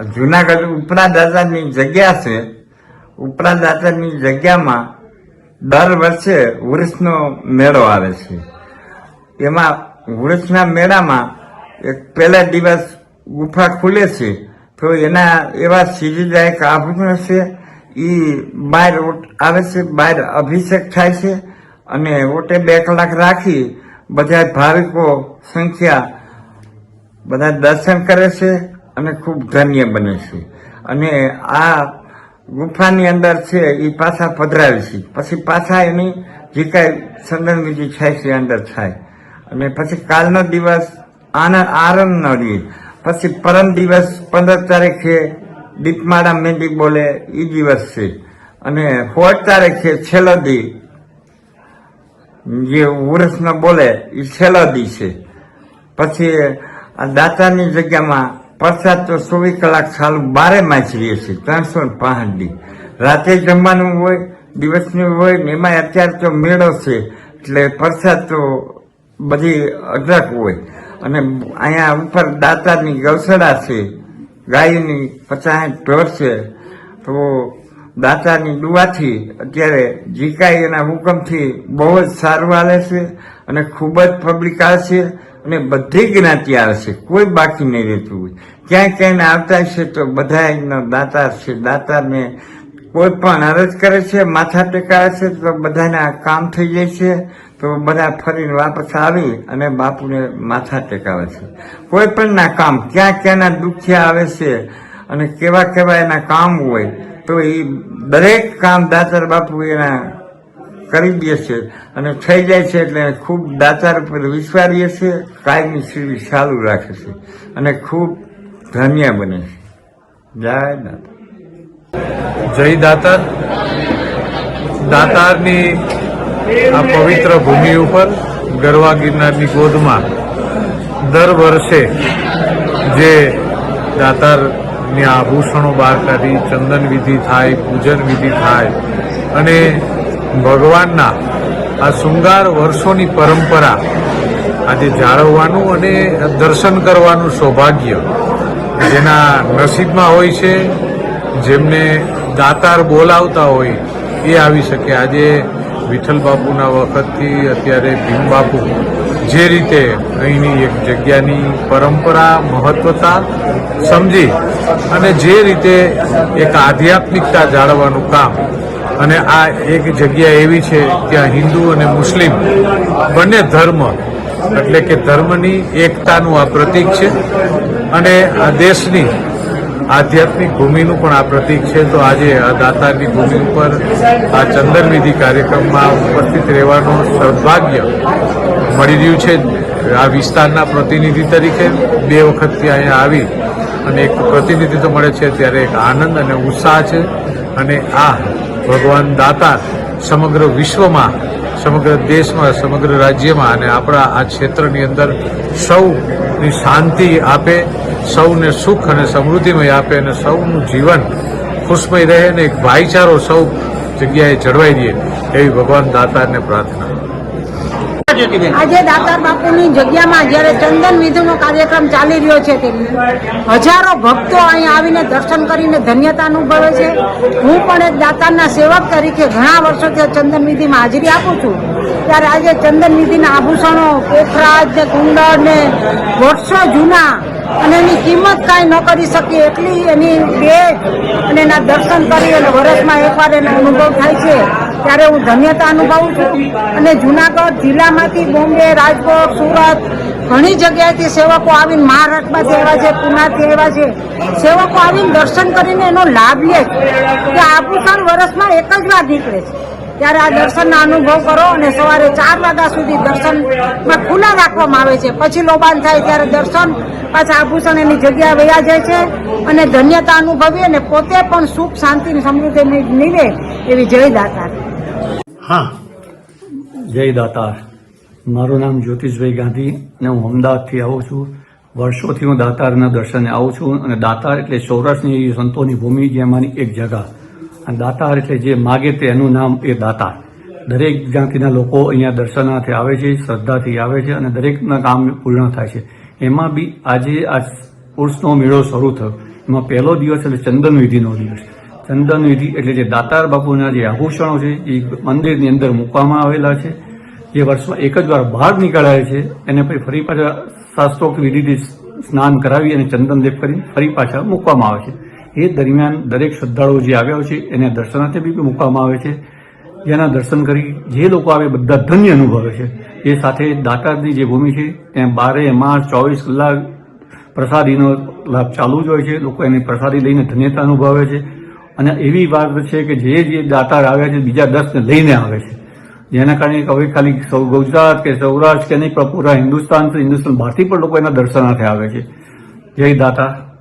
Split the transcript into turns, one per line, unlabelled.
જુનાગઢ ઉપરા દાદાની જગ્યા છે. ઉપરા દાદાની જગ્યામાં દર વર્ષે વૃક્ષનો મેળો આવે છે. એમાં વૃક્ષના મેળામાં એક પહેલા દિવસ ગુફા ખુલે છે. તો એના એવા સીધીદાયક આભૂષણ છે. એ બહાર આવે છે બહાર અભિષેક થાય છે અને ઓટે બે કલાક રાખી બધા ભાવિકો સંખ્યા બધા દર્શન કરે છે. અને ખૂબ ધન્ય બને છે. અને આ ગુફાની અંદર છે એ પાછા પધરાવે છે. પછી પાછા એની જે કાંઈ સંદન વિધિ થાય છે અંદર થાય. અને પછી કાલનો દિવસ આનંદ આનંદ રહે પછી પરમ દિવસ પંદર તારીખે દીપમાળા મહેંદી બોલે એ દિવસ છે. અને સોળ તારીખે છેલ્લો દી જે વૃષ્ણ બોલે એ છેલ્લો દી છે. પછી આ દાતાની જગ્યામાં પ્રસાદ તો ચોવીસ કલાક ચાલુ બારે માસ રહે છે, ત્રણસો પાંસઠ દી. રાતે જમવાનું હોય, દિવસનું હોય એમાં અત્યારે તો મેળો છે, એટલે પ્રસાદ તો બધી અઢળક હોય. અને અહીંયા ઉપર દાતાની ગૌશાળા છે, ગાયની પચાસ ઢોર છે. તો દાતાની દુઆથી અત્યારે જીકાઈ એના હુકમથી બહુ જ સારું હાલે છે અને ખૂબ જ પબ્લિક આવે છે. અને બધી જ્ઞાતિ આવે છે, કોઈ બાકી નહીં રહેતું હોય. ક્યાંય આવતા છે તો બધા દાતાર છે, દાતાને કોઈ પણ અરજ કરે છે, માથા ટેકાવે છે, તો બધાના કામ થઈ જાય છે, તો બધા ફરીને વાપસ આવી અને બાપુને માથા ટેકાવે છે. કોઈ પણ ના કામ, ક્યાં ક્યાંના દુખ્યા આવે છે અને કેવા કેવા એના કામ હોય, તો એ દરેક કામ દાતાર બાપુ એના કરી દે છે અને થઈ જાય છે એટલે ખૂબ દાતાર પર વિશ્વારીએ છે, કાયમી સીડી ચાલુ રાખે છે અને ખૂબ ધન્ય બને છે. જય દાતા.
જય દાતાર દાતારની આ પવિત્ર ભૂમિ ઉપર ગરવા ગિરનારની ગોદમાં દર વર્ષે જે દાતારની આભૂષણો બહાર કાઢી, ચંદન વિધિ થાય, પૂજન વિધિ થાય અને ભગવાનના આ શૃંગાર વર્ષોની પરંપરા આજે જાળવવાનું અને દર્શન કરવાનું સૌભાગ્ય જેના નસીબમાં હોય છે, જેમને દાતાર બોલાવતા હોય એ આવી શકે. આજે વિઠ્ઠલ બાપુના વખતથી અત્યારે ભીમ બાપુ જે રીતે અહીંની એક જગ્યાની પરંપરા, મહત્વતા સમજી અને જે રીતે એક આધ્યાત્મિકતા જાળવવાનું કામ અને આ એક જગ્યા એવી છે ત્યાં હિન્દુ અને મુસ્લિમ બંને ધર્મ, એટલે કે ધર્મની એકતાનું આ પ્રતીક છે. અને આ દેશની આધ્યાત્મિક ભૂમિનું પણ આ પ્રતીક છે. તો આજે આ દાતારની ભૂમિ ઉપર આ ચંદનવિધિ કાર્યક્રમમાં ઉપસ્થિત રહેવાનું સૌભાગ્ય મળી રહ્યું છે. આ વિસ્તારના પ્રતિનિધિ તરીકે બે વખત ત્યાં અહીંયા આવી અને એક પ્રતિનિધિત્વ મળે છે. ત્યારે એક આનંદ અને ઉત્સાહ છે. અને આ ભગવાન દાતા સમગ્ર વિશ્વમાં, સમગ્ર દેશમાં, સમગ્ર રાજ્યમાં અને આપણા આ ક્ષેત્રની અંદર સૌની શાંતિ આપે, સૌને સુખ અને સમૃદ્ધિમય આપે અને સૌનું જીવન ખુશમય રહે અને એક ભાઈચારો સૌ જગ્યાએ જળવાઈ રહે એવી ભગવાન દાતાને પ્રાર્થના.
આજે દાતાર બાપુની જગ્યામાં જ્યારે ચંદન વિધિનો કાર્યક્રમ ચાલી રહ્યો છે તે હજારો ભક્તો અહીંયા આવીને દર્શન કરીને ધન્યતા અનુભવે છે. હું પણ એક દાતારના સેવક તરીકે ઘણા વર્ષોથી ચંદન વિધિમાં હાજરી આપું છું. ત્યારે આજે ચંદન વિધિના આભૂષણો, પોખરાજ ને કુંડળ ને વર્ષો જૂના અને એની કિંમત કાંઈ ન કરી શકીએ એટલી એની ભેટ અને એના દર્શન કરી અને વર્ષમાં એકવાર એનો અનુભવ થાય છે. ત્યારે હું ધન્યતા અનુભવું છું. અને જુનાગઢ જિલ્લામાંથી બોમ્બે, રાજકોટ, સુરત ઘણી જગ્યાએથી સેવકો આવીને મહારાષ્ટ્રમાંથી એવા છે, પુનાથી એવા છે. સેવકો આવીને દર્શન કરીને એનો લાભ લે છે. કે આભૂષણ વર્ષમાં એક જ વાર નીકળે છે. ત્યારે આ દર્શનનો અનુભવ કરો અને સવારે ચાર વાગ્યા સુધી દર્શનમાં ખુલ્લા રાખવામાં આવે છે. પછી લોબાન થાય ત્યારે દર્શન, પાછા આભૂષણ એની જગ્યાએ વયા જાય છે. અને ધન્યતા અનુભવી અને પોતે પણ સુખ, શાંતિ સમૃદ્ધિ નીવે એવી જય દાતા
હા. જય દાતાર. મારું નામ જ્યોતિષભાઈ ગાંધી અને હું અમદાવાદથી આવું છું. વર્ષોથી હું દાતારના દર્શને આવું છું અને દાતાર એટલે સૌરાષ્ટ્રની સંતોની ભૂમિ જેમાંની એક જગા. અને દાતાર એટલે જે માગે તે એનું નામ એ દાતાર. દરેક જ્ઞાતિના લોકો અહીંયા દર્શનાર્થે આવે છે, શ્રદ્ધાથી આવે છે અને દરેકના કામ પૂર્ણ થાય છે. એમાં બી આજે આ ઉર્સનો મેળો શરૂ થયો. એમાં પહેલો દિવસ એટલે ચંદન વિધિનો દિવસ. ચંદન વિધિ એટલે જે દાતાર બાપુના જે આભૂષણો છે, એ મંદિરની અંદર મૂકવામાં આવેલા છે. જે વર્ષમાં એક જ વાર બહાર નીકળાય છે, એને પછી ફરી પાછા શાસ્ત્રોક્ત વિધિથી સ્નાન કરાવી અને ચંદન કરી ફરી પાછા મૂકવામાં આવે છે. એ દરમિયાન દરેક શ્રદ્ધાળુઓ જે આવ્યા છે, એને દર્શનાર્થે બી મૂકવામાં આવે છે. જેના દર્શન કરી જે લોકો આવે, બધા ધન્ય અનુભવે છે. એ સાથે દાતારની જે ભૂમિ છે, ત્યાં બારે માસ ચોવીસ કલાક પ્રસાદીનો લાભ ચાલુ જ હોય છે. લોકો એની પ્રસાદી લઈને ધન્યતા અનુભવે છે. અને એવી વાત છે કે જે જે દાતાર આવે છે, બીજા દસને લઈને આવે છે. જેના કારણે હવે ખાલી સૌ ગુજરાત કે સૌરાષ્ટ્ર કે નહીં, પણ પૂરા હિન્દુસ્તાન હિન્દુસ્તાન બહારથી પણ લોકો એના દર્શનાર્થે આવે છે. જય દાતા.